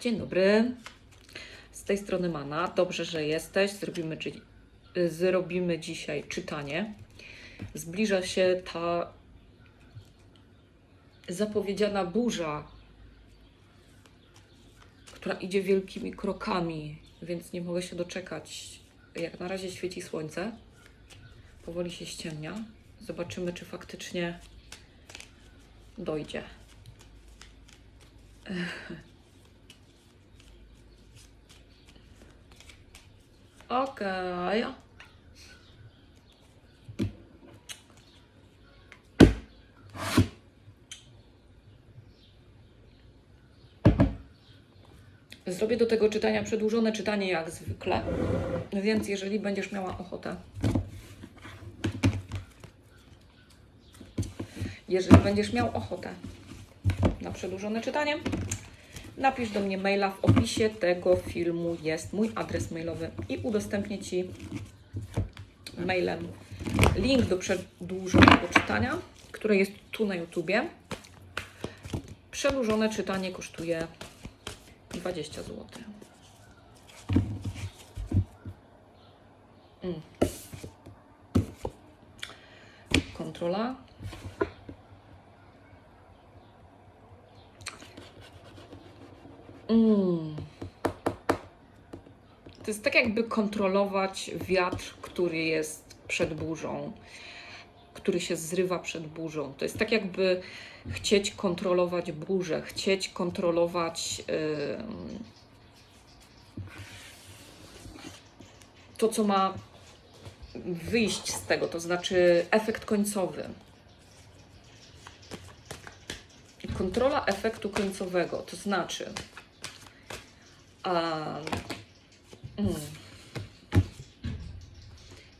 Dzień dobry. Z tej strony Mana. Dobrze, że jesteś. Zrobimy, zrobimy dzisiaj czytanie. Zbliża się ta zapowiedziana burza, która idzie wielkimi krokami, więc nie mogę się doczekać. Jak na razie świeci słońce. Powoli się ściemnia. Zobaczymy, czy faktycznie dojdzie. Okej. Zrobię do tego czytania przedłużone czytanie jak zwykle, więc jeżeli będziesz miała ochotę, jeżeli będziesz miał ochotę na przedłużone czytanie, napisz do mnie maila. W opisie tego filmu jest mój adres mailowy i udostępnię Ci mailem link do przedłużonego czytania, które jest tu na YouTubie. Przedłużone czytanie kosztuje 20 zł. Mm. Kontrola. Mm. To jest tak jakby kontrolować wiatr, który jest przed burzą, który się zrywa przed burzą. To jest tak jakby chcieć kontrolować burzę, chcieć kontrolować ym, to, co ma wyjść z tego, to znaczy efekt końcowy. Kontrola efektu końcowego, to znaczy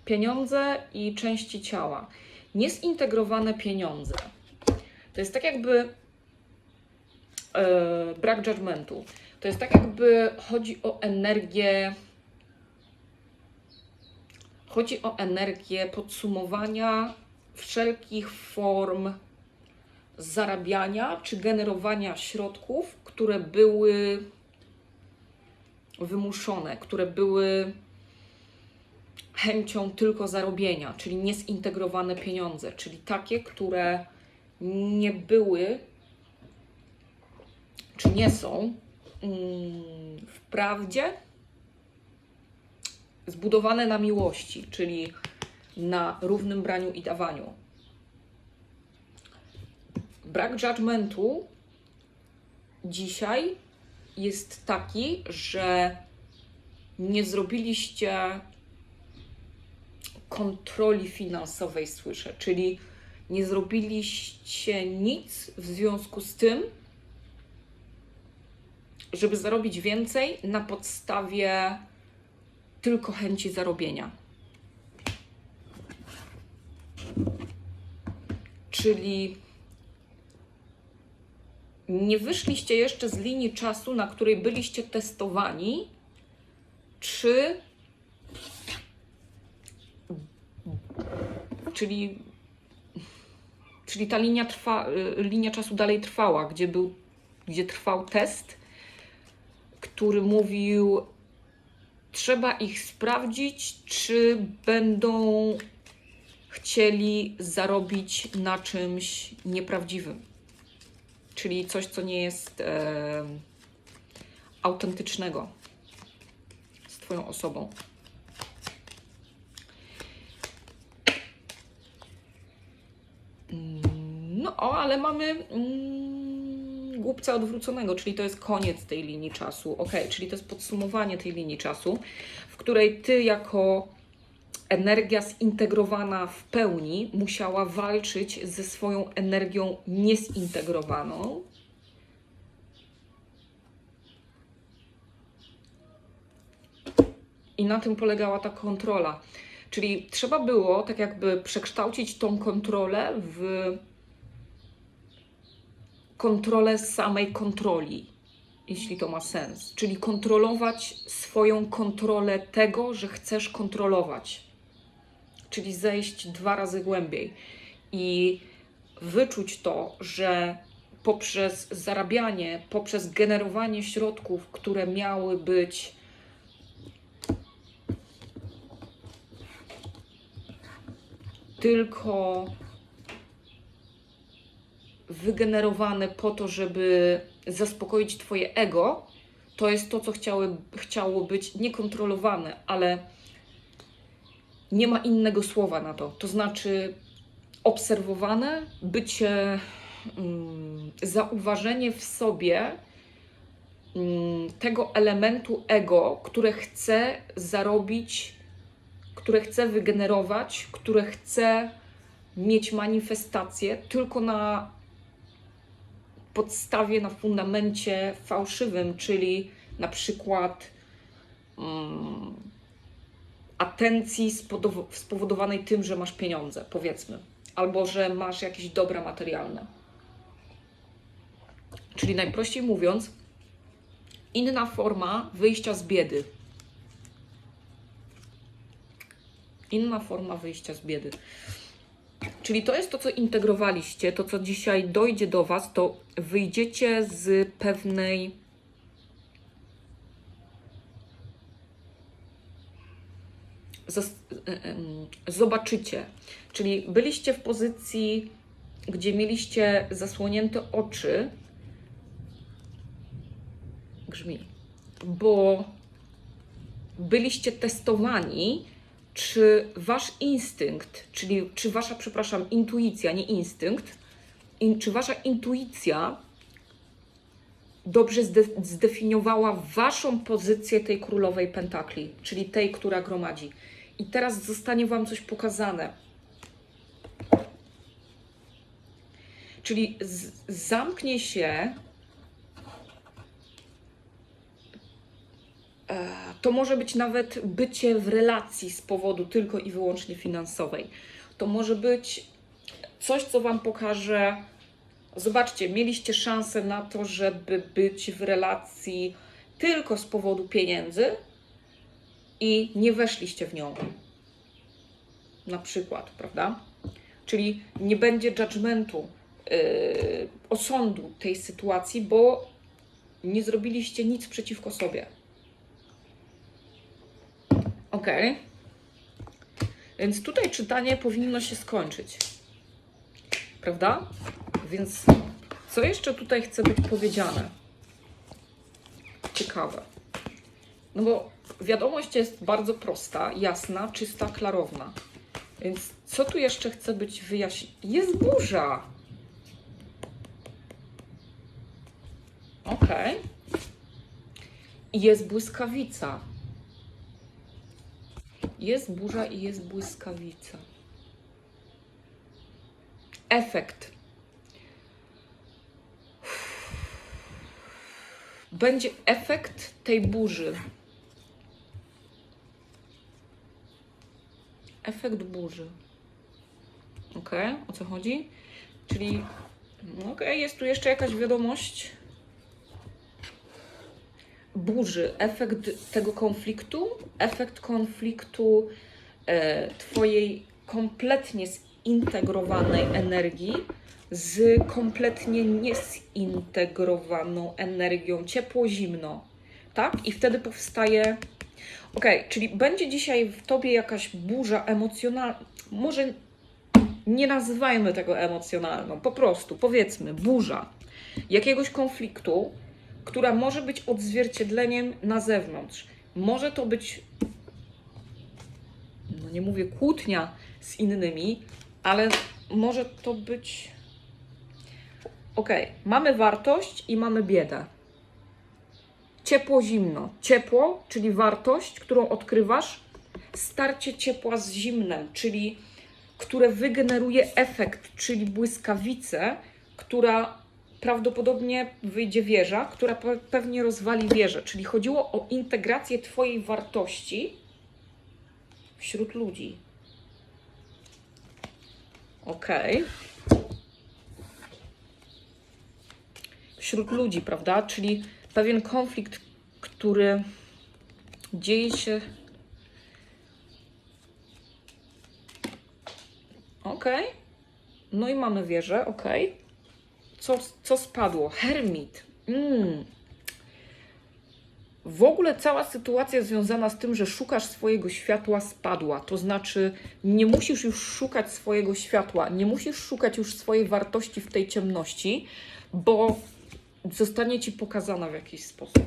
pieniądze i części ciała. Niezintegrowane pieniądze. To jest tak jakby e, brak judgmentu. To jest tak jakby chodzi o energię. Chodzi o energię podsumowania wszelkich form zarabiania czy generowania środków, które były wymuszone, które były chęcią tylko zarobienia, czyli niezintegrowane pieniądze, czyli takie, które nie były czy nie są mm, wprawdzie zbudowane na miłości, czyli na równym braniu i dawaniu. Brak judgmentu dzisiaj jest taki, że nie zrobiliście kontroli finansowej, słyszę, czyli nie zrobiliście nic w związku z tym, żeby zarobić więcej na podstawie tylko chęci zarobienia. Czyli nie wyszliście jeszcze z linii czasu, na której byliście testowani, czy czyli czyli ta linia, trwa, linia czasu dalej trwała, gdzie, był, gdzie trwał test, który mówił, trzeba ich sprawdzić, czy będą chcieli zarobić na czymś nieprawdziwym. Czyli coś, co nie jest e, autentycznego z Twoją osobą. No, o, ale mamy mm, głupca odwróconego, czyli to jest koniec tej linii czasu. Ok, czyli to jest podsumowanie tej linii czasu, w której ty jako energia zintegrowana w pełni musiała walczyć ze swoją energią niezintegrowaną. I na tym polegała ta kontrola. Czyli trzeba było tak jakby przekształcić tą kontrolę w kontrolę samej kontroli, jeśli to ma sens. Czyli kontrolować swoją kontrolę tego, że chcesz kontrolować. Czyli zejść dwa razy głębiej i wyczuć to, że poprzez zarabianie, poprzez generowanie środków, które miały być tylko wygenerowane po to, żeby zaspokoić Twoje ego, to jest to, co chciały, chciało być niekontrolowane, ale nie ma innego słowa na to. To znaczy obserwowane, bycie, mm, zauważenie w sobie mm, tego elementu ego, które chce zarobić, które chce wygenerować, które chce mieć manifestację tylko na podstawie, na fundamencie fałszywym, czyli na przykład mm, atencji spowodowanej tym, że masz pieniądze, powiedzmy, albo że masz jakieś dobra materialne. Czyli najprościej mówiąc, inna forma wyjścia z biedy. Inna forma wyjścia z biedy. Czyli to jest to, co integrowaliście, to, co dzisiaj dojdzie do Was, to wyjdziecie z pewnej. Zobaczycie. Czyli byliście w pozycji, gdzie mieliście zasłonięte oczy. Grzmi. Bo byliście testowani, czy wasz instynkt, czyli czy wasza, przepraszam, intuicja, nie instynkt, in, czy wasza intuicja dobrze zde- zdefiniowała waszą pozycję tej królowej pentakli, czyli tej, która gromadzi. I teraz zostanie wam coś pokazane. Czyli zamknie się E, To może być nawet bycie w relacji z powodu tylko i wyłącznie finansowej. To może być coś, co Wam pokaże. Zobaczcie, mieliście szansę na to, żeby być w relacji tylko z powodu pieniędzy i nie weszliście w nią. Na przykład, prawda? Czyli nie będzie judgmentu, yy, osądu tej sytuacji, bo nie zrobiliście nic przeciwko sobie. Ok. Więc tutaj czytanie powinno się skończyć. Prawda? Więc co jeszcze tutaj chce być powiedziane? Ciekawe. No bo wiadomość jest bardzo prosta, jasna, czysta, klarowna. Więc co tu jeszcze chce być wyjaśnione? Jest burza. Ok. Jest błyskawica. Jest burza i jest błyskawica. Efekt. Będzie efekt tej burzy. Efekt burzy. Ok, o co chodzi? Czyli, no ok, jest tu jeszcze jakaś wiadomość burzy, efekt tego konfliktu, efekt konfliktu e, Twojej kompletnie zintegrowanej energii z kompletnie niezintegrowaną energią, ciepło-zimno, tak? I wtedy powstaje. Ok, czyli będzie dzisiaj w Tobie jakaś burza emocjonalna, może nie nazywajmy tego emocjonalną, po prostu powiedzmy burza jakiegoś konfliktu, która może być odzwierciedleniem na zewnątrz. Może to być, no nie mówię kłótnia z innymi, ale może to być. Ok, mamy wartość i mamy biedę. Ciepło, zimno. Ciepło, czyli wartość, którą odkrywasz, starcie ciepła z zimnem, czyli które wygeneruje efekt, czyli błyskawicę, która prawdopodobnie wyjdzie wieża, która pe- pewnie rozwali wieżę. Czyli chodziło o integrację Twojej wartości wśród ludzi. Okej. Wśród ludzi, prawda? Czyli pewien konflikt, który dzieje się. Okej. No i mamy wieżę, okej. Co, co spadło? Hermit. Mm. W ogóle cała sytuacja związana z tym, że szukasz swojego światła spadła. To znaczy, nie musisz już szukać swojego światła, nie musisz szukać już swojej wartości w tej ciemności, bo zostanie ci pokazana w jakiś sposób.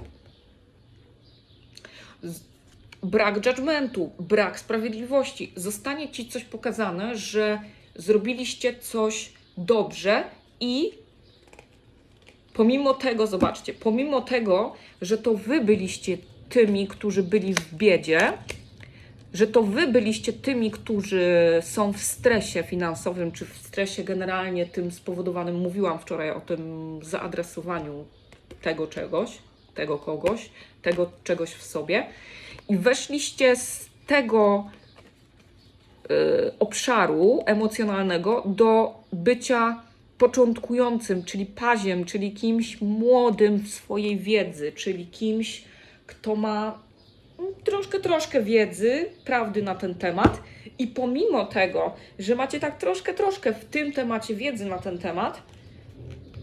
Brak judgmentu, brak sprawiedliwości. Zostanie ci coś pokazane, że zrobiliście coś dobrze i pomimo tego, zobaczcie, pomimo tego, że to wy byliście tymi, którzy byli w biedzie, że to wy byliście tymi, którzy są w stresie finansowym, czy w stresie generalnie tym spowodowanym, mówiłam wczoraj o tym zaadresowaniu tego czegoś, tego kogoś, tego czegoś w sobie. I weszliście z tego y, obszaru emocjonalnego do bycia początkującym, czyli paziem, czyli kimś młodym w swojej wiedzy, czyli kimś, kto ma troszkę, troszkę wiedzy, prawdy na ten temat. I pomimo tego, że macie tak troszkę, troszkę w tym temacie wiedzy na ten temat,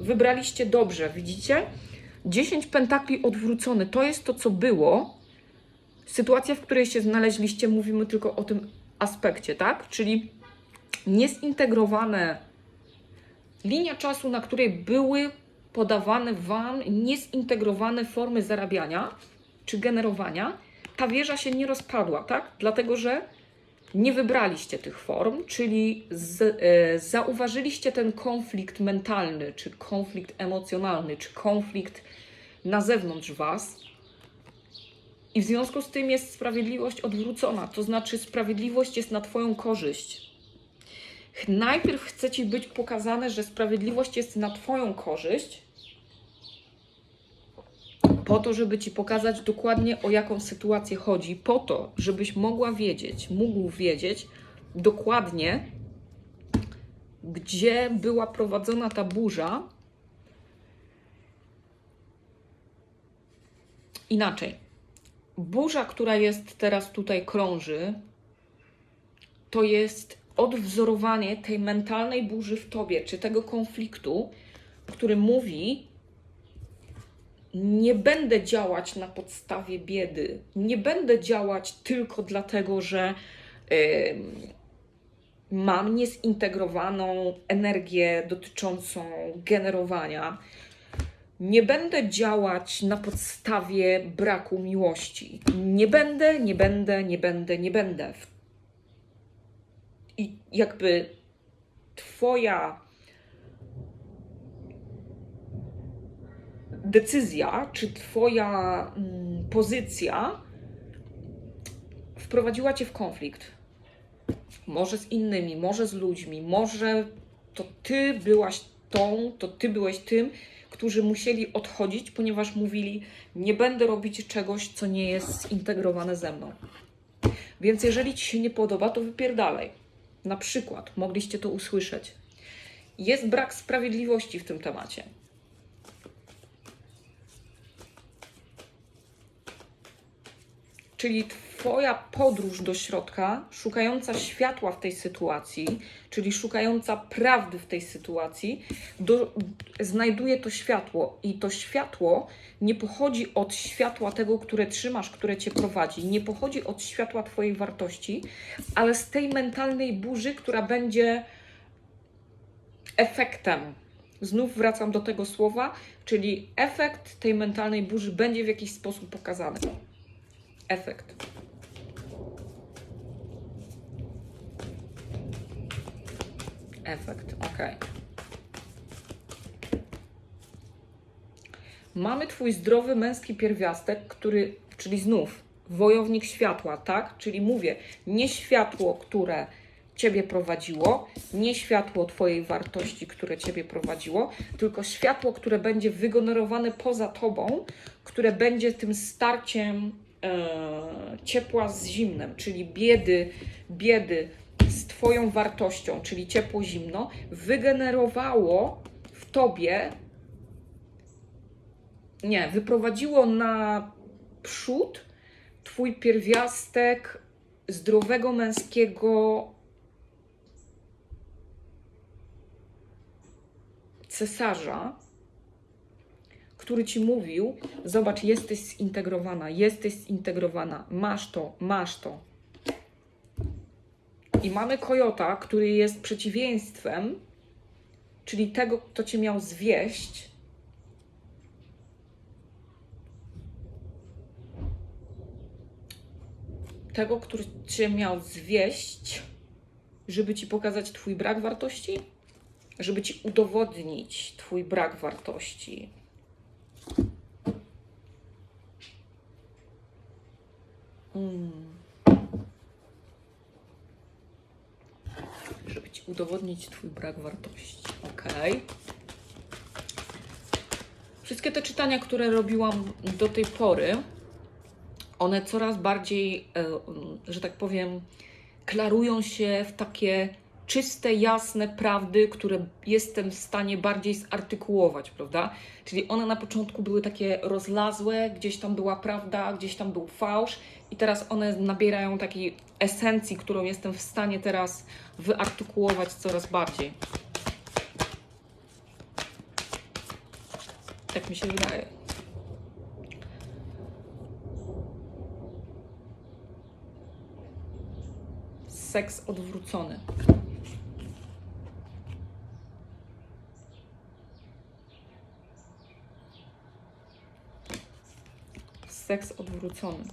wybraliście dobrze, widzicie? 10 pentakli odwrócony, to jest to, co było. Sytuacja, w której się znaleźliście, mówimy tylko o tym aspekcie, tak? Czyli niezintegrowane linia czasu, na której były podawane Wam niezintegrowane formy zarabiania czy generowania, ta wieża się nie rozpadła, tak? Dlatego, że nie wybraliście tych form, czyli z, e, zauważyliście ten konflikt mentalny, czy konflikt emocjonalny, czy konflikt na zewnątrz Was. I w związku z tym jest sprawiedliwość odwrócona, to znaczy sprawiedliwość jest na Twoją korzyść. Najpierw chce Ci być pokazane, że sprawiedliwość jest na Twoją korzyść, po to, żeby Ci pokazać dokładnie o jaką sytuację chodzi, po to, żebyś mogła wiedzieć, mógł wiedzieć dokładnie, gdzie była prowadzona ta burza. Inaczej. Burza, która jest teraz tutaj krąży, to jest odwzorowanie tej mentalnej burzy w tobie, czy tego konfliktu, który mówi: Nie będę działać na podstawie biedy, nie będę działać tylko dlatego, że mam niezintegrowaną energię dotyczącą generowania. Nie będę działać na podstawie braku miłości. Nie będę, nie będę, nie będę, nie będę. I jakby Twoja decyzja, czy Twoja mm, pozycja wprowadziła Cię w konflikt. Może z innymi, może z ludźmi, może to Ty byłaś tą, to Ty byłeś tym, którzy musieli odchodzić, ponieważ mówili: Nie będę robić czegoś, co nie jest zintegrowane ze mną. Więc jeżeli Ci się nie podoba, to wypierdalaj. Na przykład, mogliście to usłyszeć. Jest brak sprawiedliwości w tym temacie. Czyli Twoja podróż do środka, szukająca światła w tej sytuacji, czyli szukająca prawdy w tej sytuacji, do, znajduje to światło. I to światło nie pochodzi od światła tego, które trzymasz, które cię prowadzi, nie pochodzi od światła Twojej wartości, ale z tej mentalnej burzy, która będzie efektem. Znów wracam do tego słowa, czyli efekt tej mentalnej burzy będzie w jakiś sposób pokazany efekt. Efekt, ok. Mamy Twój zdrowy męski pierwiastek, który, czyli znów wojownik światła, tak? Czyli mówię, nie światło, które Ciebie prowadziło, nie światło Twojej wartości, które Ciebie prowadziło, tylko światło, które będzie wygenerowane poza Tobą, które będzie tym starciem ciepła z zimnem, czyli biedy, biedy z Twoją wartością, czyli ciepło-zimno, wygenerowało w Tobie, nie, wyprowadziło na przód Twój pierwiastek zdrowego męskiego cesarza, który ci mówił: Zobacz, jesteś zintegrowana, jesteś zintegrowana, masz to, masz to. I mamy kojota, który jest przeciwieństwem, czyli tego, kto cię miał zwieść. Tego, który cię miał zwieść, żeby ci pokazać Twój brak wartości, żeby ci udowodnić Twój brak wartości. Mm. Żeby ci udowodnić Twój brak wartości. Ok. Wszystkie te czytania, które robiłam do tej pory, one coraz bardziej, e, że tak powiem, klarują się w takie czyste, jasne prawdy, które jestem w stanie bardziej zartykułować, prawda? Czyli one na początku były takie rozlazłe, gdzieś tam była prawda, gdzieś tam był fałsz, i teraz one nabierają takiej esencji, którą jestem w stanie teraz wyartykułować coraz bardziej. Tak mi się wydaje. Seks odwrócony. Seks odwrócony.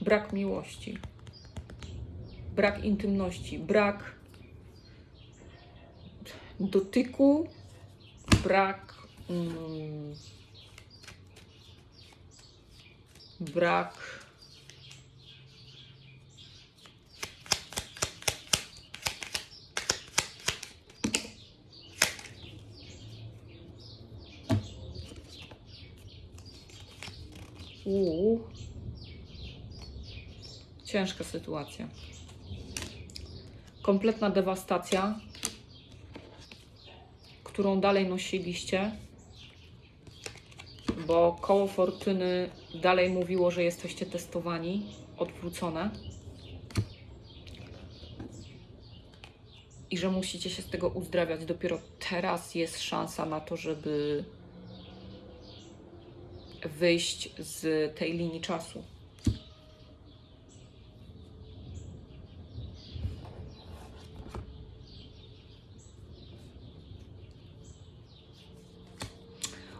Brak miłości. Brak intymności. Brak dotyku. Brak. Mm, brak. Uuu. Ciężka sytuacja. Kompletna dewastacja, którą dalej nosiliście, bo koło fortuny dalej mówiło, że jesteście testowani, odwrócone. I że musicie się z tego uzdrawiać. Dopiero teraz jest szansa na to, żeby wyjść z tej linii czasu.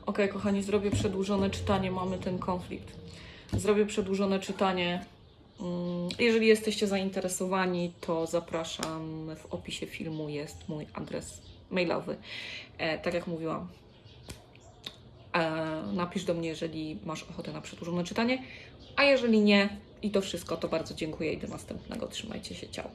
Ok, kochani, zrobię przedłużone czytanie. Mamy ten konflikt. Zrobię przedłużone czytanie. Mm, Jeżeli jesteście zainteresowani, to zapraszam. W opisie filmu jest mój adres mailowy. E, tak jak mówiłam, napisz do mnie, jeżeli masz ochotę na przedłużone czytanie. A jeżeli nie, i to wszystko, to bardzo dziękuję i do następnego. Trzymajcie się, ciao.